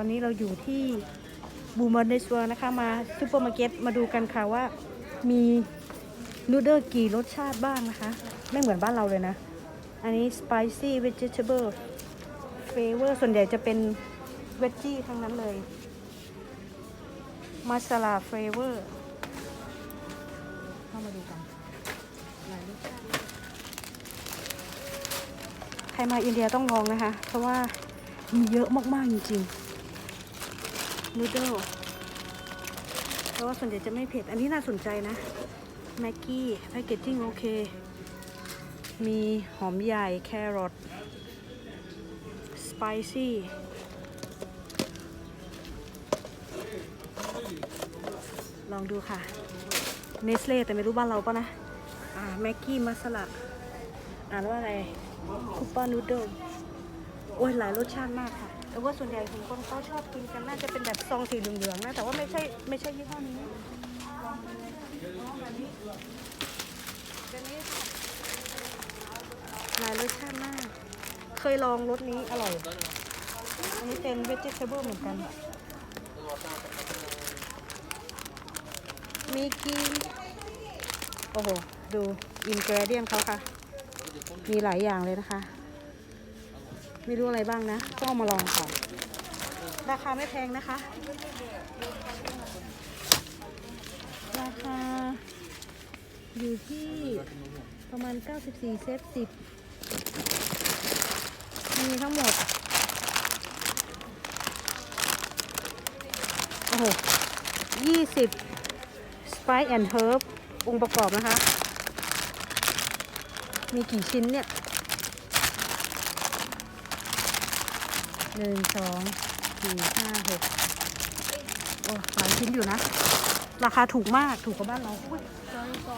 อนนี้เราอยู่ที่บูมเบอร์เนสเวนะคะ มาซูเปอร์มาร์เก็ตมาดูกันค่ะว่ามีนูเดิลกี่รสชาติบ้างนะคะ ไม่เหมือนบ้านเราเลยนะ อันนี้ spicy vegetable flavor ส่วนใหญ่จะเป็นเวจจี้ทั้งนั้นเลยมาซาลา flavor เข้ามาดูกันหลายรสชาติใครมาอินเดียต้องลองนะคะ เพราะว่ามีเยอะมาก ๆ จริงๆ นูเดิลเพราะว่าส่วนใหญ่จะไม่เผ็ด อันนี้น่าสนใจนะ แม็กกี้แพคเกจจิ้งโอเค มีหอมใหญ่แครอทสไปซี่ลองดูค่ะเนสเล่แต่ไม่รู้บ้านเราปะนะ อ่าแม็กกี้มัสลาอ่านว่าอะไรคุปปานูเดิลโอ้ยหลายรสชาติมากค่ะ แต่ว่าส่วนใหญ่คนเขาชอบกินกันน่าจะเป็นแบบซองสีเหลืองๆนะแต่ว่าไม่ใช่ไม่ใช่ยี่ห้อนี้ลองดูอ๋อแบบนี้แบบนี้หลายรสชาติมาก เคยลองรสนี้อร่อย อันนี้เป็น vegetable เหมือนกัน มีกีโอ้โห ดูอินเกรเดียนเขาค่ะ มีหลายอย่างเลยนะคะ ไม่รู้อะไรบ้างนะก็เอามาลองค่ะ ราคาไม่แพงนะคะ ราคา อยู่ที่ประมาณ 94 เซต10 มีทั้งหมด โอ้โห20 Spice and Herb องค์ประกอบนะคะ มีกี่ชิ้นเนี่ย หนึ่งสองสี่ห้าหกโอ้หลายชิ้นอยู่นะ ราคาถูกมากถูกกว่าบ้านเราอุ้ยจอยกอ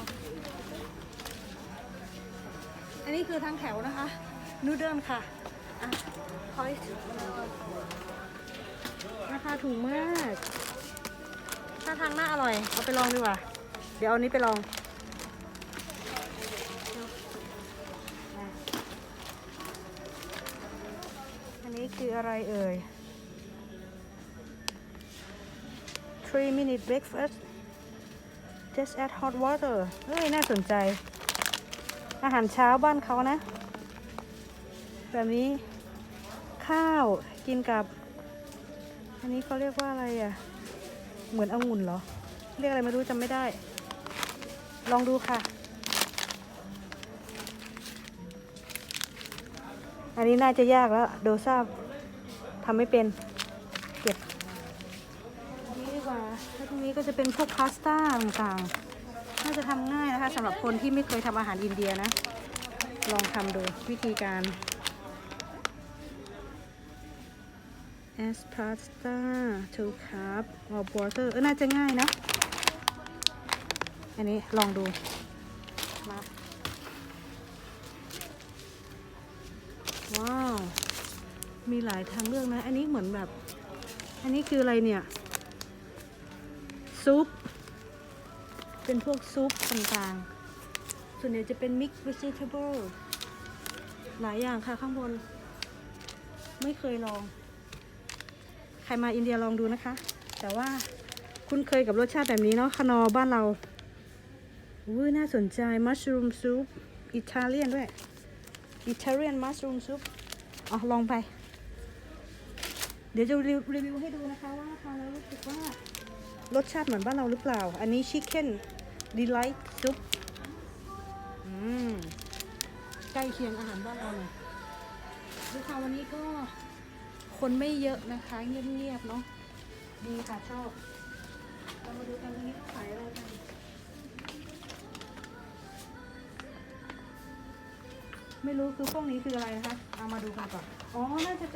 อันนี้คือทางแถวนะคะ นูเดิลค่ะอะคอยราคาถูกมาก ถ้าทางหน้าอร่อย เอาไปลองดีกว่า เดี๋ยวเอานี้ไปลอง อันนี้คื อะไรเอ่ย3 minute breakfast just add hot water เฮ้ย น่าสนใจ อาหารเช้าบ้านเขานะ แบบนี้ข้าวกินกับ อันนี้เขาเรียกว่าอะไรอะ เหมือนองุ่นเหรอ เรียกอะไรไม่รู้จำไม่ได้ ลองดูค่ะ อันนี้น่าจะยากแล้ว โดซา ทำไม่เป็น เก็บอันนี้ดีกว่าแล้วตรงนี้ก็จะเป็นพวกพาสต้าต่างๆ น่าจะทำง่ายนะคะสำหรับคนที่ไม่เคยทำอาหารอินเดียนะ ลองทำดูวิธีการ as pasta to cup or water เออ น่าจะง่ายนะ อันนี้ลองดู มา ว้าว มีหลายทางเลือกนะ อันนี้เหมือนแบบ อันนี้คืออะไรเนี่ย ซุป เป็นพวกซุปต่างๆ ส่วนใหญ่จะเป็น mixed vegetable หลายอย่างค่ะข้างบน ไม่เคยลอง ใครมาอินเดียลองดูนะคะ แต่ว่าคุ้นเคยกับรสชาติแบบนี้เนาะคนอบ้านเราอุ้ยน่าสนใจมัชรูมซุปอิตาเลียนด้วยอิตาเลียนมัชรูมซุปอ๋อลองไป เดี๋ยวจะรีวิวให้ดูนะคะว่าทานแล้วรู้สึกว่ารสชาติเหมือนบ้านเราหรือเปล่า อันนี้ชิคเก้นดีไลท์ซุปใกล้เคียงอาหารบ้านเราหน่อยดูค่ะวันนี้ก็คนไม่เยอะนะคะ เงียบๆเนาะดีค่ะชอบ เรามาดูกันตรงนี้เขาขายอะไรกันไม่รู้คือพวกนี้คืออะไรนะคะ เอามาดูกันก่อน อ๋อ น่าจะเป็น